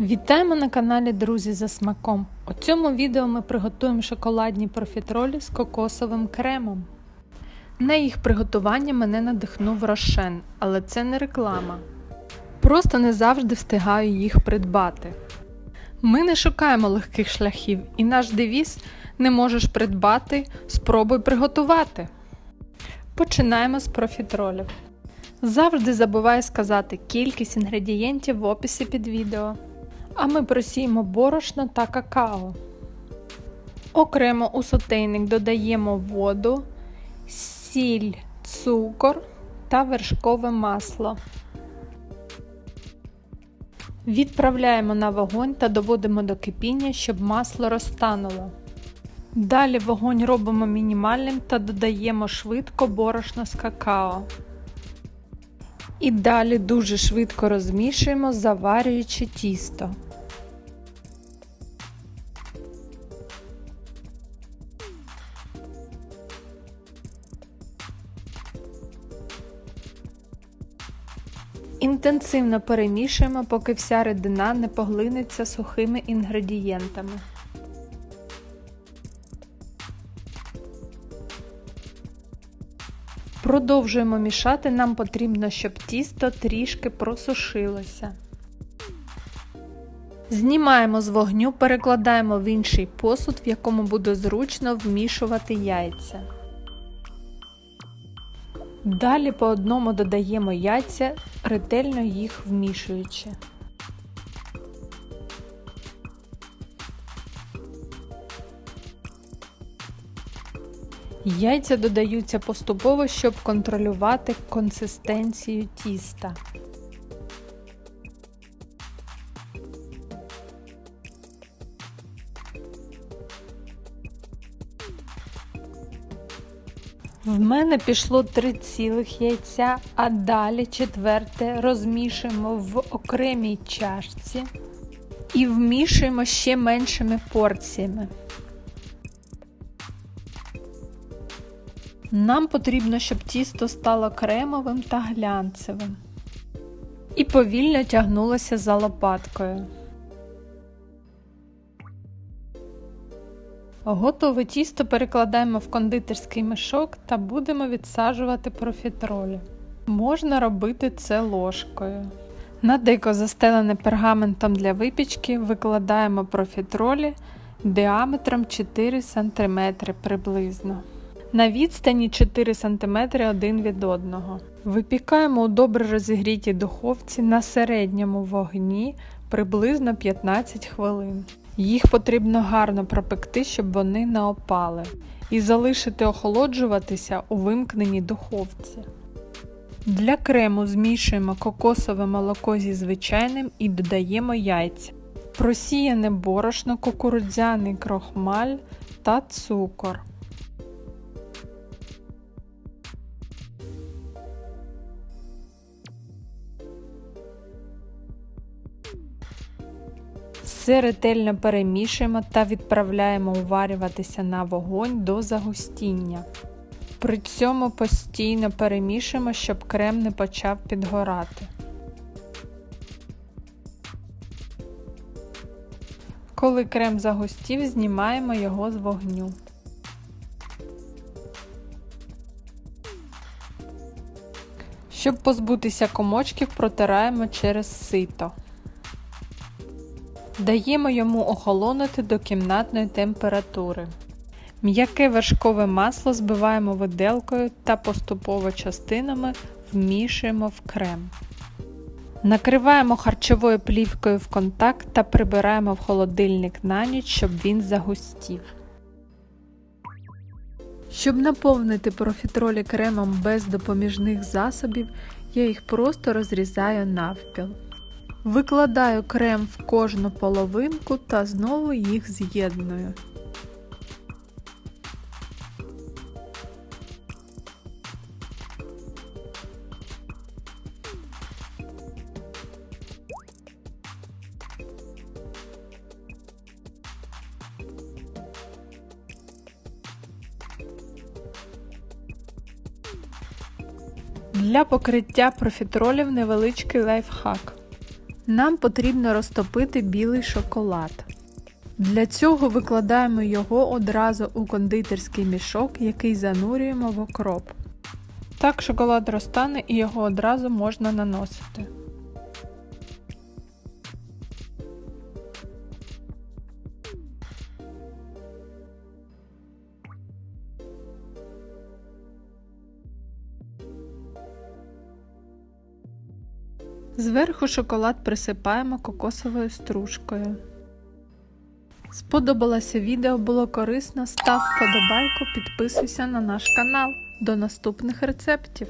Вітаємо на каналі Друзі за смаком. У цьому відео ми приготуємо шоколадні профітролі з кокосовим кремом. На їх приготування мене надихнув Рошен, але це не реклама. Просто не завжди встигаю їх придбати. Ми не шукаємо легких шляхів, і наш девіз не можеш придбати, спробуй приготувати. Починаємо з профітролів. Завжди забуваю сказати кількість інгредієнтів в описі під відео. А ми просіємо борошно та какао. Окремо у сотейник додаємо воду, сіль, цукор та вершкове масло. Відправляємо на вогонь та доводимо до кипіння, щоб масло розтануло. Далі вогонь робимо мінімальним та додаємо швидко борошно з какао. І далі дуже швидко розмішуємо, заварюючи тісто. Інтенсивно перемішуємо, поки вся рідина не поглинеться сухими інгредієнтами. Продовжуємо мішати, нам потрібно, щоб тісто трішки просушилося. Знімаємо з вогню, перекладаємо в інший посуд, в якому буде зручно вмішувати яйця. Далі по одному додаємо яйця, ретельно їх вмішуючи. Яйця додаються поступово, щоб контролювати консистенцію тіста. В мене пішло три цілих яйця, а далі четверте розмішуємо в окремій чашці і вмішуємо ще меншими порціями. Нам потрібно, щоб тісто стало кремовим та глянцевим і повільно тягнулося за лопаткою. Готове тісто перекладаємо в кондитерський мішок та будемо відсаджувати профітролі. Можна робити це ложкою. На дико застелене пергаментом для випічки викладаємо профітролі діаметром 4 см приблизно. На відстані 4 см один від одного. Випікаємо у добре розігрітій духовці на середньому вогні приблизно 15 хвилин. Їх потрібно гарно пропекти, щоб вони не опали, і залишити охолоджуватися у вимкненій духовці. Для крему змішуємо кокосове молоко зі звичайним і додаємо яйця, просіяне борошно, кукурудзяний крохмаль та цукор. Все ретельно перемішуємо та відправляємо уварюватися на вогонь до загустіння. При цьому постійно перемішуємо, щоб крем не почав підгорати. Коли крем загустів, знімаємо його з вогню. Щоб позбутися комочків, протираємо через сито. Даємо йому охолонути до кімнатної температури. М'яке вершкове масло збиваємо виделкою та поступово частинами вмішуємо в крем. Накриваємо харчовою плівкою в контакт та прибираємо в холодильник на ніч, щоб він загустів. Щоб наповнити профітролі кремом без допоміжних засобів, я їх просто розрізаю навпіл. Викладаю крем в кожну половинку та знову їх з'єдную. Для покриття профітролів невеличкий лайфхак. Нам потрібно розтопити білий шоколад. Для цього викладаємо його одразу у кондитерський мішок, який занурюємо в окроп. Так шоколад розтане і його одразу можна наносити. Зверху шоколад присипаємо кокосовою стружкою. Сподобалося відео, було корисно. Став вподобайку, підписуйся на наш канал. До наступних рецептів!